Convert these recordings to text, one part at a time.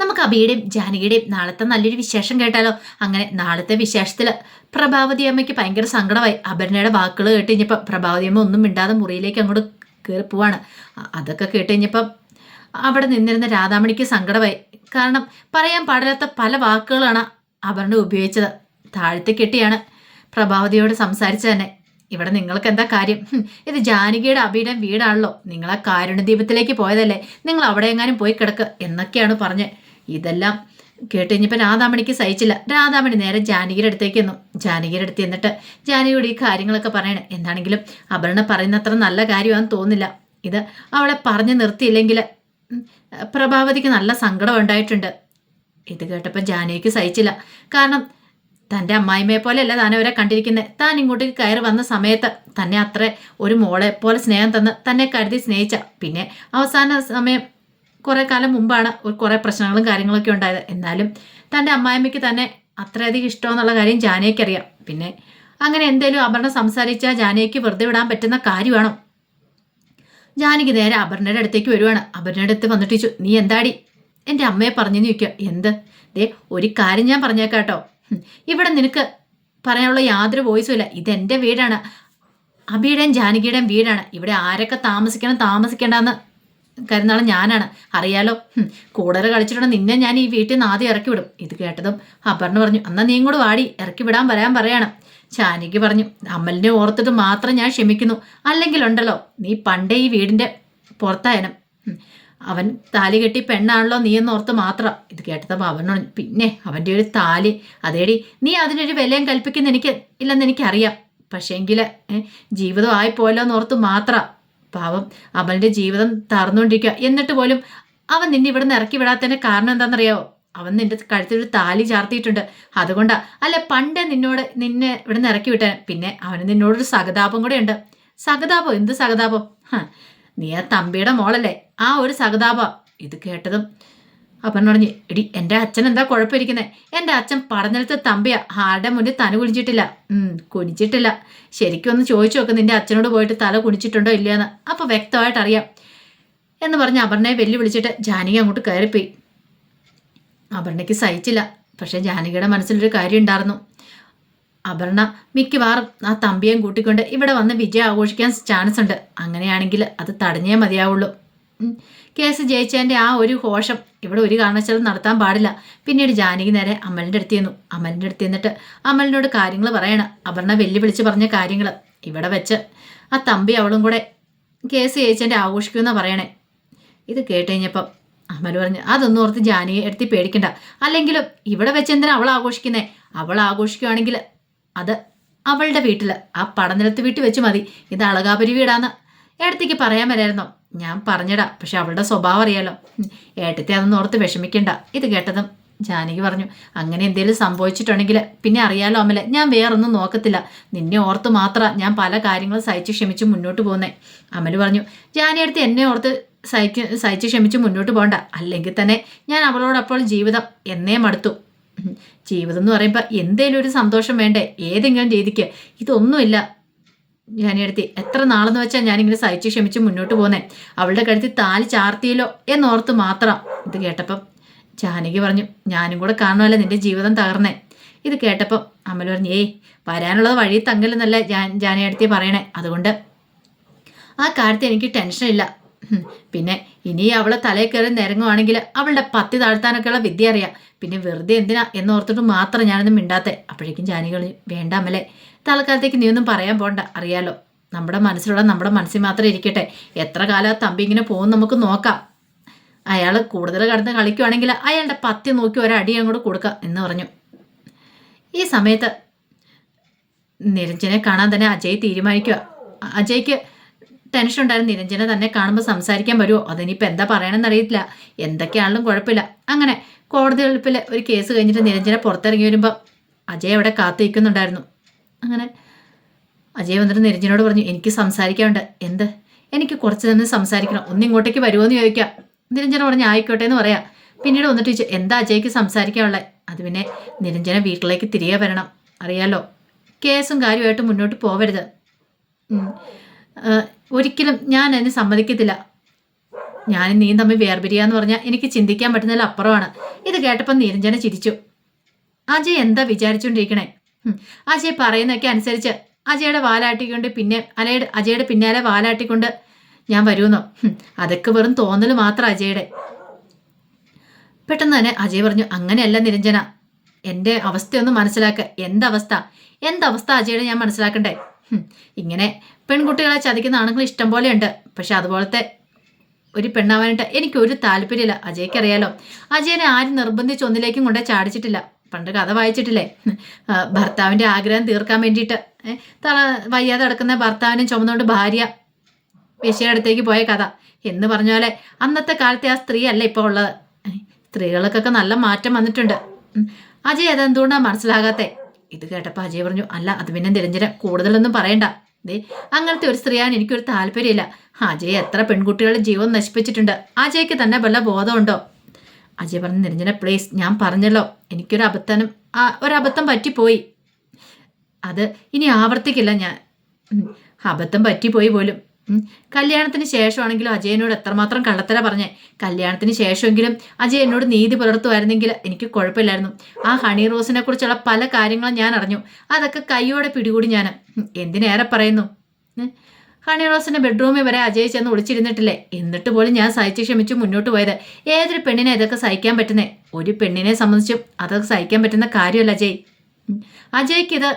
നമുക്ക് അബിയുടെയും ജാനകിയുടെയും നാളത്തെ നല്ലൊരു വിശേഷം കേട്ടാലോ? അങ്ങനെ നാളത്തെ വിശേഷത്തിൽ പ്രഭാവതി അമ്മയ്ക്ക് ഭയങ്കര സങ്കടമായി. അപർണയുടെ വാക്കുകൾ കേട്ട് കഴിഞ്ഞപ്പോൾ പ്രഭാവതി അമ്മ ഒന്നും മിണ്ടാതെ മുറിയിലേക്ക് അങ്ങോട്ട് കയറി പോവാണ്. അതൊക്കെ കേട്ട് കഴിഞ്ഞപ്പം അവിടെ നിന്നിരുന്ന രാധാമണിക്ക് സങ്കടമായി. കാരണം പറയാൻ പാടില്ലാത്ത പല വാക്കുകളാണ് അപർണ ഉപയോഗിച്ചത്. താഴ്ത്തി കെട്ടിയാണ് പ്രഭാവതിയോട് സംസാരിച്ചത് തന്നെ. ഇവിടെ നിങ്ങൾക്ക് എന്താ കാര്യം? ഇത് ജാനകിയുടെ അബിയുടെ വീടാണല്ലോ. നിങ്ങൾ ആ കാരുണ്യദീപത്തിലേക്ക് പോയതല്ലേ? നിങ്ങൾ അവിടെ എങ്ങാനും പോയി കിടക്കുക എന്നൊക്കെയാണ് പറഞ്ഞത് ഇതെല്ലാം കേട്ട് കഴിഞ്ഞപ്പോൾ രാധാമണിക്ക് സഹിച്ചില്ല. രാധാമണി നേരെ ജാനകിയുടെ അടുത്തേക്ക് എന്നു ജാനകിയുടെ അടുത്ത് എന്നിട്ട് ജാനകിയോട് ഈ കാര്യങ്ങളൊക്കെ പറയണേ. എന്താണെങ്കിലും അപർണ പറയുന്നത്ര നല്ല കാര്യമാണെന്ന് തോന്നില്ല ഇത് അവളെ പറഞ്ഞു നിർത്തിയില്ലെങ്കിൽ പ്രഭാവതിക്ക് നല്ല സങ്കടം ഉണ്ടായിട്ടുണ്ട്. ഇത് കേട്ടപ്പോൾ ജാനകിക്ക് സഹിച്ചില്ല. കാരണം തന്റെ അമ്മായിമ്മയെ പോലെയല്ല താൻ അവരെ കണ്ടിരിക്കുന്നത്. താൻ ഇങ്ങോട്ടേക്ക് കയറി വന്ന സമയത്ത് തന്നെ അത്ര ഒരു മോളെ പോലെ സ്നേഹം തന്ന് തന്നെ കരുതി സ്നേഹിച്ച. പിന്നെ അവസാന സമയം കുറേ കാലം മുമ്പാണ് കുറേ പ്രശ്നങ്ങളും കാര്യങ്ങളൊക്കെ ഉണ്ടായത്. എന്നാലും തന്റെ അമ്മായിമ്മയ്ക്ക് തന്നെ അത്രയധികം ഇഷ്ടമെന്നുള്ള കാര്യം ജാനയ്ക്കറിയാം പിന്നെ അങ്ങനെ എന്തേലും അപർണ സംസാരിച്ചാൽ ജാനയ്ക്ക് വെറുതെ വിടാൻ പറ്റുന്ന കാര്യമാണോ ജാനകി നേരെ അപർണയുടെ അടുത്തേക്ക് വരുവാണ്. അപർണയുടെ അടുത്ത് വന്നിട്ട് ചോദിച്ചു നീ എന്താടി? എന്റെ അമ്മയെ പറഞ്ഞു ചോദിക്കുക എന്ത്? ദേ ഒരു കാര്യം ഞാൻ പറഞ്ഞേക്കാട്ടോ ഇവിടെ നിനക്ക് പറയാനുള്ള യാതൊരു വോയിസും ഇല്ല. ഇതെന്റെ വീടാണ്. അബിയുടെയും ജാനകിയുടെയും വീടാണ്. ഇവിടെ ആരൊക്കെ താമസിക്കണം താമസിക്കേണ്ടെന്ന് കരുന്നാളും ഞാനാണ്. അറിയാലോ? കൂടുതൽ കളിച്ചിട്ടുണ്ട്. നിന്നെ ഞാൻ ഈ വീട്ടിൽ നിന്ന് ആദ്യം ഇറക്കി വിടും. ഇത് കേട്ടതും അപർണ പറഞ്ഞു അന്നാ നീ കൂടെ വാടി. ഇറക്കി വിടാൻ പറയാൻ പറയാണ്. ചാനിക്ക് പറഞ്ഞു അമ്മലിനെ ഓർത്തിട്ട് മാത്രം ഞാൻ ക്ഷമിക്കുന്നു. അല്ലെങ്കിലുണ്ടല്ലോ നീ പണ്ടേ ഈ വീടിന്റെ പുറത്തായനം. അവൻ താലി കെട്ടി പെണ്ണാണല്ലോ നീ എന്ന് ഓർത്ത് മാത്രം. ഇത് കേട്ടപ്പോൾ പറഞ്ഞു പിന്നെ അവന്റെ ഒരു താലി. അതേടി നീ അതിനൊരു വിലയും കൽപ്പിക്കുന്ന എനിക്ക് ഇല്ലെന്ന് എനിക്കറിയാം. പക്ഷേങ്കിൽ ജീവിതം ആയിപ്പോയല്ലോ എന്ന് ഓർത്ത് മാത്രം. പാവം അവളുടെ ജീവിതം തറന്നുകൊണ്ടിരിക്കുക എന്നിട്ട് പോലും അവൻ നിന്നെ ഇവിടെ നിന്ന് ഇറക്കി വിടാത്തതിന്റെ കാരണം എന്താണെന്നറിയാവോ അവൻ നിന്റെ കഴുത്തിൽ ഒരു താലി ചാർത്തിയിട്ടുണ്ട്. അതുകൊണ്ടാ. അല്ല പണ്ടേ നിന്നോട് നിന്നെ ഇവിടെ നിന്ന് ഇറക്കി വിട്ടാൻ പിന്നെ അവന് നിന്നോടൊരു സഹതാപം കൂടെ ഉണ്ട് സഹതാപം? എന്ത് സഹതാപം? നീ ആ തമ്പിയുടെ മോളല്ലേ? ആ ഒരു സഹതാപ. ഇത് കേട്ടതും അപ്പം പറഞ്ഞു എടി എന്റെ അച്ഛൻ എന്താ കുഴപ്പമിരിക്കുന്നത് എന്റെ അച്ഛൻ പറഞ്ഞെടുത്ത് തമ്പിയാ. ആരുടെ മുന്നിൽ തന കുനിച്ചിട്ടില്ല കുനിച്ചിട്ടില്ല ശരിക്കും ഒന്ന് ചോദിച്ചു നോക്ക് നിന്റെ അച്ഛനോട് പോയിട്ട് തല കുനിച്ചിട്ടുണ്ടോ ഇല്ലയെന്ന്. അപ്പോൾ വ്യക്തമായിട്ട് അറിയാം. എന്ന് പറഞ്ഞ് അപർണയെ വെല്ലുവിളിച്ചിട്ട് ജാനകി അങ്ങോട്ട് കയറിപ്പോയി. അപർണയ്ക്ക് സഹിച്ചില്ല. പക്ഷേ ജാനകിയുടെ മനസ്സിലൊരു കാര്യം ഉണ്ടായിരുന്നു അപർണ മിക്കവാറും ആ തമ്പിയേയും കൂട്ടിക്കൊണ്ട് ഇവിടെ വന്ന് വിജയം ആഘോഷിക്കാൻ ചാൻസ് ഉണ്ട് അങ്ങനെയാണെങ്കിൽ അത് തടഞ്ഞേ മതിയാവുള്ളൂ. കേസ് ജയിച്ചതിന്റെ ആ ഒരു ഘോഷം ഇവിടെ ഒരു കാരണവശാലും നടത്താൻ പാടില്ല. പിന്നീട് ജാനകി നേരെ അമലിന്റെ അടുത്ത് ചെന്നു. അമലിന്റെ അടുത്ത് ചെന്നിട്ട് അമലിനോട് കാര്യങ്ങൾ പറയണം. അപർണ വെല്ലുവിളിച്ച് പറഞ്ഞ കാര്യങ്ങൾ ഇവിടെ വെച്ച്. ആ തമ്പി അവളും കൂടെ കേസ് ജയിച്ചതിന്റെ ആഘോഷിക്കുമെന്നാണ് പറയണേ. ഇത് കേട്ട് കഴിഞ്ഞപ്പം അമൽ പറഞ്ഞു അതൊന്നും ഓർത്ത് ജാനകി എടുത്ത് പേടിക്കണ്ട. അല്ലെങ്കിലും ഇവിടെ വെച്ച് എന്തിനാ അവൾ ആഘോഷിക്കുന്നേ? അവൾ ആഘോഷിക്കുകയാണെങ്കിൽ അത് അവളുടെ വീട്ടിൽ ആ പടനിലത്ത് വീട്ടിൽ വെച്ച് മതി. ഇത് അളകാപുരി വീടാന്ന്. ഏട്ടത്തേക്ക് പറയാൻ വരായിരുന്നോ. ഞാൻ പറഞ്ഞിടാ പക്ഷെ അവളുടെ സ്വഭാവം അറിയാലോ. ഏട്ടത്തെ അതൊന്നും ഓർത്ത് വിഷമിക്കണ്ട. ഇത് കേട്ടതും ജാനകി പറഞ്ഞു അങ്ങനെ എന്തെങ്കിലും സംഭവിച്ചിട്ടുണ്ടെങ്കിൽ പിന്നെ അറിയാലോ അമ്മലെ ഞാൻ വേറൊന്നും നോക്കത്തില്ല. നിന്നെ ഓർത്ത് മാത്രം ഞാൻ പല കാര്യങ്ങളും സഹിച്ച് ക്ഷമിച്ച് മുന്നോട്ട് പോകുന്നേ. അമൽ പറഞ്ഞു ജാനി അടുത്ത് എന്നെ ഓർത്ത് സഹിക്ക് സഹിച്ച് ക്ഷമിച്ച് മുന്നോട്ട് പോകണ്ട. അല്ലെങ്കിൽ തന്നെ ഞാൻ അവളോടപ്പോൾ ജീവിതം എന്നേ മടുത്തു. ജീവിതം എന്ന് പറയുമ്പോൾ എന്തേലും ഒരു സന്തോഷം വേണ്ടേ? ഏതെങ്കിലും രീതിക്ക്. ഇതൊന്നുമില്ല. ഞാനെടുത്തി എത്ര നാളെന്ന് വെച്ചാൽ ഞാനിങ്ങനെ സഹിച്ച് ക്ഷമിച്ച് മുന്നോട്ട് പോന്നേ. അവളുടെ കഴുത്തിൽ താലി ചാർത്തിയല്ലോ എന്നോർത്ത് മാത്രം. ഇത് കേട്ടപ്പം ജാനകി പറഞ്ഞു ഞാനും കൂടെ കാണുമല്ലോ നിന്റെ ജീവിതം തകർന്നേ? ഇത് കേട്ടപ്പം അമൽ പറഞ്ഞു ഏയ് വരാനുള്ളത് വഴി തങ്ങലെന്നല്ല ഞാൻ ജാനയടുത്തി പറയണേ. അതുകൊണ്ട് ആ കാര്യത്തിൽ എനിക്ക് ടെൻഷനില്ല. പിന്നെ ഇനി അവളെ തലയിൽ കയറി നിരങ്ങുവാണെങ്കിൽ അവളുടെ പത്തി താഴ്ത്താനൊക്കെയുള്ള വിദ്യ അറിയാം. പിന്നെ വെറുതെ എന്തിനാ എന്നോർത്തിട്ട് മാത്രം ഞാനൊന്നും മിണ്ടാത്തെ? അപ്പോഴേക്കും ജാനികൾ വേണ്ടാമല്ലേ തൽക്കാലത്തേക്ക് നീ ഒന്നും പറയാൻ പോണ്ട അറിയാലോ. നമ്മുടെ മനസ്സിലുള്ള നമ്മുടെ മനസ്സിൽ മാത്രം ഇരിക്കട്ടെ. എത്ര കാലം ആ തമ്പി ഇങ്ങനെ പോകും നമുക്ക് നോക്കാം. അയാൾ കൂടുതൽ കടന്ന് കളിക്കുവാണെങ്കിൽ അയാളുടെ പത്തി നോക്കി ഒരടി അങ്ങോട്ട് കൊടുക്കാം എന്ന് പറഞ്ഞു. ഈ സമയത്ത് നിരഞ്ജനെ കാണാൻ തന്നെ അജയ് തീരുമാനിക്കുക. അജയ്ക്ക് ടെൻഷൻ ഉണ്ടായിരുന്നു. നിരഞ്ജന തന്നെ കാണുമ്പോൾ സംസാരിക്കാൻ വരുമോ അതിനിപ്പോൾ എന്താ പറയണമെന്ന് അറിയത്തില്ല. എന്തൊക്കെയാണെങ്കിലും കുഴപ്പമില്ല. അങ്ങനെ കോടതി എളുപ്പിൽ ഒരു കേസ് കഴിഞ്ഞിട്ട് നിരഞ്ജന പുറത്തിറങ്ങി വരുമ്പോൾ അജയ് അവിടെ കാത്തിരിക്കുന്നുണ്ടായിരുന്നു. അങ്ങനെ അജയ് വന്നിട്ട് നിരഞ്ജനോട് പറഞ്ഞു എനിക്ക് സംസാരിക്കാനുണ്ട്. എന്ത്? എനിക്ക് കുറച്ച് നിന്ന് സംസാരിക്കണം. ഒന്ന് ഇങ്ങോട്ടേക്ക് വരുമോ എന്ന് ചോദിക്കാം. നിരഞ്ജന പറഞ്ഞു ആയിക്കോട്ടെ എന്ന് പറയാം. പിന്നീട് വന്നിട്ട് ചോദിച്ചു എന്താ അജയ്ക്ക് സംസാരിക്കാനുള്ളത് അത് പിന്നെ നിരഞ്ജന വീട്ടിലേക്ക് തിരികെ വരണം. അറിയാലോ കേസും കാര്യമായിട്ട് മുന്നോട്ട് പോവരുത്. ഒരിക്കലും ഞാൻ അതിന് സമ്മതിക്കത്തില്ല. ഞാനും നീയും തമ്മിൽ വേർപിരിയാന്ന് പറഞ്ഞാൽ എനിക്ക് ചിന്തിക്കാൻ പറ്റുന്നതിൽ അപ്പുറമാണ്. ഇത് കേട്ടപ്പോൾ നിരഞ്ജന ചിരിച്ചു. അജയ് എന്താ വിചാരിച്ചുകൊണ്ടിരിക്കണേ അജയ് പറയുന്നതൊക്കെ അനുസരിച്ച് അജയുടെ വാലാട്ടിക്കൊണ്ട് പിന്നെ അലയുടെ അജയുടെ പിന്നാലെ വാലാട്ടിക്കൊണ്ട് ഞാൻ വരുമെന്നോ? അതൊക്കെ വെറും തോന്നൽ മാത്രം അജയുടെ. പെട്ടെന്ന് തന്നെ അജയ് പറഞ്ഞു അങ്ങനെയല്ല നിരഞ്ജന. എന്റെ അവസ്ഥയൊന്നും മനസ്സിലാക്ക. എന്തവസ്ഥ? എന്തവസ്ഥ അജയുടെ ഞാൻ മനസ്സിലാക്കണ്ടേ? ഇങ്ങനെ പെൺകുട്ടികളെ ചതിക്കുന്ന ആണുങ്ങൾ ഇഷ്ടം പോലെയുണ്ട്. പക്ഷെ അതുപോലത്തെ ഒരു പെണ്ണാവാനായിട്ട് എനിക്കൊരു താല്പര്യമില്ല. അജയ്ക്ക് അറിയാലോ അജയനെ ആരും നിർബന്ധിച്ച് ഒന്നിലേക്കും കൊണ്ടേ ചാടിച്ചിട്ടില്ല. പണ്ട് കഥ വായിച്ചിട്ടില്ലേ? ഭർത്താവിന്റെ ആഗ്രഹം തീർക്കാൻ വേണ്ടിയിട്ട്. തള വയ്യാതെ കിടക്കുന്ന ഭർത്താവിനെ ചുമന്നുകൊണ്ട് ഭാര്യ വിഷയുടെ അടുത്തേക്ക് പോയ കഥ. എന്ന് പറഞ്ഞ പോലെ അന്നത്തെ കാലത്തെ ആ സ്ത്രീ അല്ല ഇപ്പോൾ ഉള്ളത് സ്ത്രീകൾക്കൊക്കെ നല്ല മാറ്റം വന്നിട്ടുണ്ട്. അജയ് അതെന്തുകൊണ്ടാണ് മനസ്സിലാകാത്തെ? ഇത് കേട്ടപ്പോൾ അജയ് പറഞ്ഞു അല്ല അത് പിന്നെ നിരഞ്ജന കൂടുതലൊന്നും പറയണ്ട. ദേ അങ്ങനത്തെ ഒരു സ്ത്രീയാണ് എനിക്കൊരു താല്പര്യമില്ല. അജയ് എത്ര പെൺകുട്ടികളുടെ ജീവൻ നശിപ്പിച്ചിട്ടുണ്ട്. അജയ്ക്ക് തന്നെ വല്ല ബോധമുണ്ടോ? അജയ് പറഞ്ഞു നിരഞ്ജന പ്ലീസ് ഞാൻ പറഞ്ഞല്ലോ. എനിക്കൊരു അബദ്ധനം ഒരബദ്ധം പറ്റിപ്പോയി. അത് ഇനി ആവർത്തിക്കില്ല ഞാൻ. അബദ്ധം പറ്റിപ്പോയി പോലും. കല്യാണത്തിന് ശേഷമാണെങ്കിലും അജയനോട് എത്രമാത്രം കള്ളത്തര പറഞ്ഞേ. കല്യാണത്തിന് ശേഷമെങ്കിലും അജയ് എന്നോട് നീതി പുലർത്തുമായിരുന്നെങ്കിൽ എനിക്ക് കുഴപ്പമില്ലായിരുന്നു. ആ ഹണി റോസിനെ കുറിച്ചുള്ള പല കാര്യങ്ങളും ഞാൻ അറിഞ്ഞു. അതൊക്കെ കൈയോടെ പിടികൂടി ഞാൻ. എന്തിനേറെ പറയുന്നു? ഹണി റോസിന്റെ ബെഡ്റൂമിൽ വരെ അജയ് ചെന്ന് ഒളിച്ചിരുന്നിട്ടില്ലേ? എന്നിട്ട് പോലും ഞാൻ സഹിച്ച് ക്ഷമിച്ച് മുന്നോട്ട് പോയത്. ഏതൊരു പെണ്ണിനെ ഇതൊക്കെ സഹിക്കാൻ പറ്റുന്നേ? ഒരു പെണ്ണിനെ സംബന്ധിച്ചും അതൊക്കെ സഹിക്കാൻ പറ്റുന്ന കാര്യമല്ല അജയ്. അജയ്ക്ക് ഇത്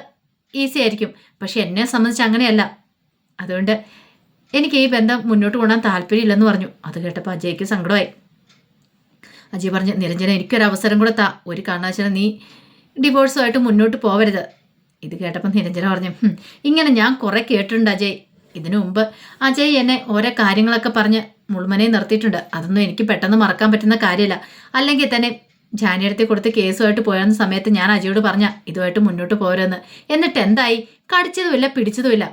ഈസി ആയിരിക്കും. പക്ഷെ എന്നെ സംബന്ധിച്ച് അങ്ങനെയല്ല. അതുകൊണ്ട് എനിക്ക് ഈ ബന്ധം മുന്നോട്ട് കൊണ്ടുപോകാൻ താല്പര്യമില്ലെന്ന് പറഞ്ഞു. അത് കേട്ടപ്പോൾ അജയ്ക്ക് സങ്കടമായി. അജയ് പറഞ്ഞു നിരഞ്ജന എനിക്കൊരു അവസരം കൂടെ താ ഒരു കാരണവശാലും നീ ഡിവോഴ്സുമായിട്ട് മുന്നോട്ട് പോവരുത്. ഇത് കേട്ടപ്പോൾ നിരഞ്ജന പറഞ്ഞു ഇങ്ങനെ ഞാൻ കുറേ കേട്ടിട്ടുണ്ട് അജയ്. ഇതിനു മുമ്പ് അജയ് എന്നെ ഓരോ കാര്യങ്ങളൊക്കെ പറഞ്ഞ് മുൾമനെ നിർത്തിയിട്ടുണ്ട്. അതൊന്നും എനിക്ക് പെട്ടെന്ന് മറക്കാൻ പറ്റുന്ന കാര്യമല്ല. അല്ലെങ്കിൽ തന്നെ ജാനിയടുത്ത് കൊടുത്ത് കേസുമായിട്ട് പോയെന്ന സമയത്ത് ഞാൻ അജയോട് പറഞ്ഞ ഇതുമായിട്ട് മുന്നോട്ട് പോരെന്ന് എന്നിട്ട് എന്തായി? കടിച്ചതുമില്ല പിടിച്ചതുമില്ല.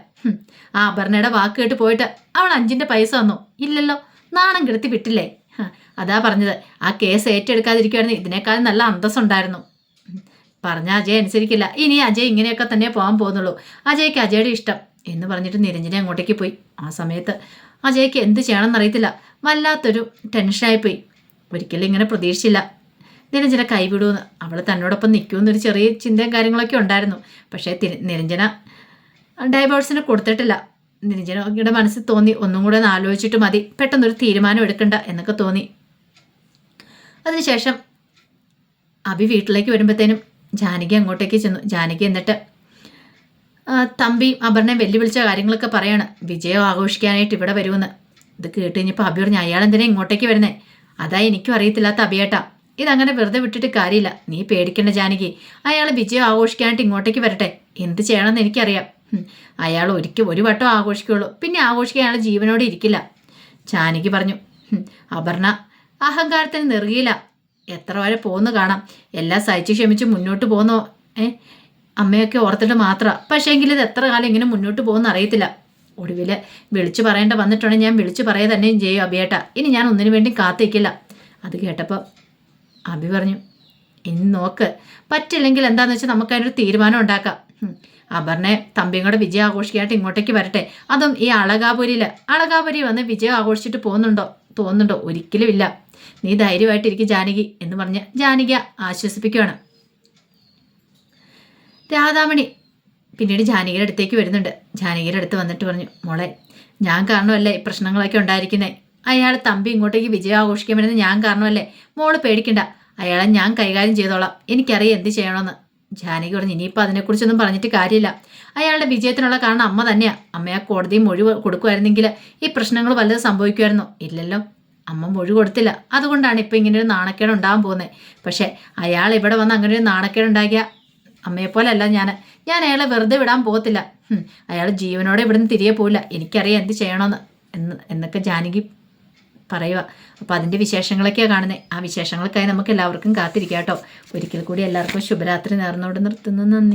ആ അപർണയുടെ വാക്ക് കേട്ട് പോയിട്ട് അവൾ അഞ്ചിന്റെ പൈസ വന്നു ഇല്ലല്ലോ നാണം കെടുത്തി വിട്ടില്ലേ? അതാ പറഞ്ഞത്. ആ കേസ് ഏറ്റെടുക്കാതിരിക്കുവാണെങ്കിൽ ഇതിനേക്കാളും നല്ല അന്തസ് ഉണ്ടായിരുന്നു പറഞ്ഞ അജയ് അനുസരിക്കില്ല. ഇനി അജയ് ഇങ്ങനെയൊക്കെ തന്നെ പോകാൻ പോകുന്നുള്ളൂ. അജയ്ക്ക് അജയുടെ ഇഷ്ടം എന്ന് പറഞ്ഞിട്ട് നിരഞ്ജന അങ്ങോട്ടേക്ക് പോയി. ആ സമയത്ത് അജയ്ക്ക് എന്ത് ചെയ്യണമെന്ന് എന്നറിയത്തില്ല വല്ലാത്തൊരു ടെൻഷനായിപ്പോയി. ഒരിക്കലും ഇങ്ങനെ പ്രതീക്ഷിച്ചില്ല. നിരഞ്ജന കൈവിടുമെന്ന്. അവൾ തന്നോടൊപ്പം നിൽക്കുമെന്നൊരു ചെറിയ ചിന്തയും കാര്യങ്ങളൊക്കെ ഉണ്ടായിരുന്നു. പക്ഷേ നിരഞ്ജന ഡൈവേഴ്സിന് കൊടുത്തിട്ടില്ല. നിരഞ്ജനയുടെ മനസ്സിൽ തോന്നി. ഒന്നും കൂടെ ഒന്ന് ആലോചിച്ചിട്ട് മതി. പെട്ടെന്നൊരു തീരുമാനം എടുക്കണ്ട എന്നൊക്കെ തോന്നി. അതിനുശേഷം അഭി വീട്ടിലേക്ക് വരുമ്പോഴത്തേനും ജാനകി അങ്ങോട്ടേക്ക് ചെന്നു. ജാനകി എന്നിട്ട് തമ്പി അപർണയെ വെല്ലുവിളിച്ച കാര്യങ്ങളൊക്കെ പറയാണ്. വിജയം ആഘോഷിക്കാനായിട്ട് ഇവിടെ വരുമെന്ന്. ഇത് കേട്ട് കഴിഞ്ഞപ്പോൾ അഭി പറഞ്ഞു അയാൾ എന്തിനാ ഇങ്ങോട്ടേക്ക് വരുന്നേ? അതാ എനിക്കും അറിയത്തില്ലാത്ത അഭിയേട്ടാ. ഇതങ്ങനെ വെറുതെ വിട്ടിട്ട് കാര്യമില്ല. നീ പേടിക്കണ്ട ജാനകി. അയാൾ വിജയം ആഘോഷിക്കാനായിട്ട് ഇങ്ങോട്ടേക്ക് വരട്ടെ. എന്ത് ചെയ്യണമെന്ന് എനിക്കറിയാം. അയാൾ ഒരിക്കൽ ഒരു വട്ടം ആഘോഷിക്കുള്ളൂ. പിന്നെ ആഘോഷിക്കാൻ അയാൾ ജീവനോടെ ഇരിക്കില്ല. ചാനിക്ക് പറഞ്ഞു "ഹും, അപർണ അഹങ്കാരത്തിന് നെറുകയില്ല. എത്ര വരെ പോകുന്നു കാണാം. എല്ലാം സഹിച്ച് ക്ഷമിച്ച് മുന്നോട്ട് പോകുന്നോ ഏ? അമ്മയൊക്കെ ഓർത്തിട്ട് മാത്രം. പക്ഷേ എങ്കിൽ ഇത് എത്ര കാലം ഇങ്ങനെ മുന്നോട്ട് പോകുന്ന അറിയത്തില്ല. ഒടുവിൽ വിളിച്ചു പറയേണ്ട വന്നിട്ടുണ്ടെങ്കിൽ ഞാൻ വിളിച്ചു പറയുക തന്നെയും ചെയ്യും അഭിയേട്ട. ഇനി ഞാൻ ഒന്നിനു വേണ്ടി കാത്തിരിക്കില്ല. അത് കേട്ടപ്പോൾ അഭി പറഞ്ഞു ഇനി നോക്ക്. പറ്റില്ലെങ്കിൽ എന്താണെന്ന് വെച്ചാൽ നമുക്ക് അതിനൊരു തീരുമാനം ഉണ്ടാക്കാം. അപർണെ തമ്പിയും കൂടെ വിജയം ആഘോഷിക്കാനായിട്ട് ഇങ്ങോട്ടേക്ക് വരട്ടെ. അതും ഈ അളകാപുരിയിൽ അളകാപുരി വന്ന് വിജയം ആഘോഷിച്ചിട്ട് പോകുന്നുണ്ടോ? തോന്നുന്നുണ്ടോ? ഒരിക്കലും ഇല്ല. നീ ധൈര്യമായിട്ടിരിക്കും ജാനകി എന്ന് പറഞ്ഞ് ജാനകി ആശ്വസിപ്പിക്കുകയാണ് രാധാമണി പിന്നീട് ജാനകിയുടെ അടുത്തേക്ക് വരുന്നുണ്ട്. ജാനകിയുടെ അടുത്ത് വന്നിട്ട് പറഞ്ഞു മോളെ ഞാൻ കാരണമല്ലേ പ്രശ്നങ്ങളൊക്കെ ഉണ്ടായിരിക്കുന്നേ? അയാൾ തമ്പി ഇങ്ങോട്ടേക്ക് വിജയം ആഘോഷിക്കാൻ വരുന്നത് ഞാൻ കാരണമല്ലേ? മോൾ പേടിക്കണ്ട. അയാളെ ഞാൻ കൈകാര്യം ചെയ്തോളാം. എനിക്കറിയാം എന്ത് ചെയ്യണമെന്ന്. ജാനകി പറഞ്ഞു ഇനിയിപ്പോൾ അതിനെക്കുറിച്ചൊന്നും പറഞ്ഞിട്ട് കാര്യമില്ല. അയാളുടെ വിജയത്തിനുള്ള കാരണം അമ്മ തന്നെയാണ് അമ്മയാ കോടതി മൊഴി കൊടുക്കുമായിരുന്നെങ്കിൽ ഈ പ്രശ്നങ്ങൾ വല്ലതും സംഭവിക്കുമായിരുന്നു. ഇല്ലല്ലോ അമ്മ മൊഴി കൊടുത്തില്ല. അതുകൊണ്ടാണ് ഇപ്പം ഇങ്ങനെ ഒരു നാണക്കേട് ഉണ്ടാകാൻ പോകുന്നത് പക്ഷേ അയാൾ ഇവിടെ വന്ന് അങ്ങനെ ഒരു നാണക്കേട് ഉണ്ടാക്കിയ അമ്മയെപ്പോലല്ല ഞാൻ ഞാൻ അയാളെ വെറുതെ വിടാൻ പോകത്തില്ല. അയാൾ ജീവനോടെ ഇവിടുന്ന് തിരികെ പോവില്ല. എനിക്കറിയാം എന്ത് ചെയ്യണമെന്ന് എന്ന് എന്നൊക്കെ ജാനകി പറയുക. അപ്പോൾ അതിന്റെ വിശേഷങ്ങളൊക്കെയാണ് കാണുന്നത് ആ വിശേഷങ്ങൾക്കായി നമുക്ക് എല്ലാവർക്കും കാത്തിരിക്കാം കേട്ടോ. ഒരിക്കൽ കൂടി എല്ലാവർക്കും ശുഭരാത്രി നേർന്നോട് നിർത്തുന്നു. നന്ദി.